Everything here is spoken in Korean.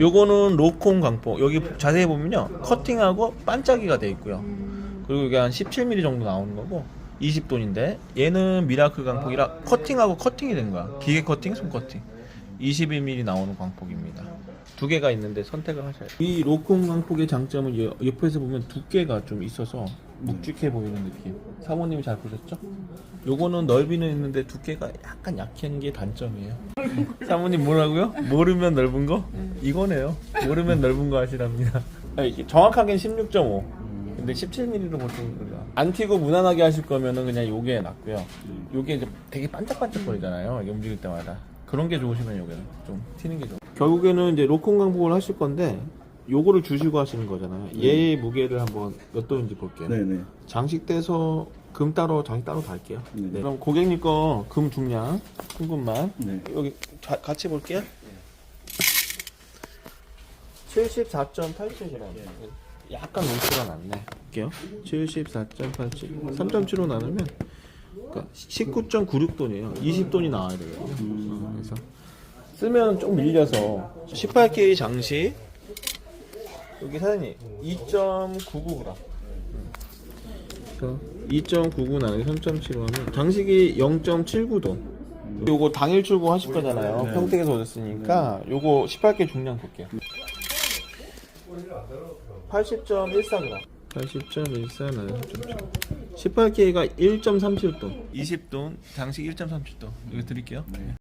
요거는 로콘 광폭. 여기 자세히 보면요. 커팅하고 반짝이가 돼 있고요. 그리고 이게 한 17mm 정도 나오는 거고 20돈인데 얘는 미라클 광폭이라 커팅하고 커팅이 된 거야. 기계 커팅, 손 커팅. 21mm 나오는 광폭입니다. 두 개가 있는데 선택을 하셔야 돼요. 이 로콘 광폭의 장점은 여- 옆에서 보면 두께가 좀 있어서 묵직해 보이는 느낌. 사모님이 잘 보셨죠? 요거는 넓이는 있는데 두께가 약간 약한 게 단점이에요. 사모님 뭐라고요? 모르면 넓은 거? 이거네요. 모르면 넓은 거 하시랍니다. 아, 이게 정확하게는 16.5. 근데 17mm로 보통 우리가 안 튀고 무난하게 하실 거면은 그냥 요게 낫고요. 요게 이제 되게 반짝반짝 거리잖아요. 이게 움직일 때마다. 그런 게 좋으시면 요게는 좀 튀는 게 좋아요. 결국에는 이제 로콘 강복을 하실 건데 요거를 주시고 하시는 거잖아요. 얘의 무게를 한번 몇 도인지 볼게요. 네네. 장식돼서 금 따로 장식 따로 달게요. 네. 네. 그럼 고객님 거 금 중량 큰 금만 네. 여기 자- 같이 볼게요. 74.87이라고. 약간 눈치가 났네. 볼게요. 74.87. 3.75 나누면 그러니까 19.96돈이에요. 20돈이 나와야 되거든요. 어, 그래서 쓰면 좀 밀려서 18K 장식 여기 사장님 2.99g. 2.99 나누기 3.75 하면 장식이 0.79도. 요거 당일 출고 하실 거잖아요. 네. 평택에서 오셨으니까 요거 18개 중량 볼게요. 80.14g. 80.14 나누기 3.7. 18K가 1.37돈. 20돈, 장식 1.37돈. 이거 드릴게요.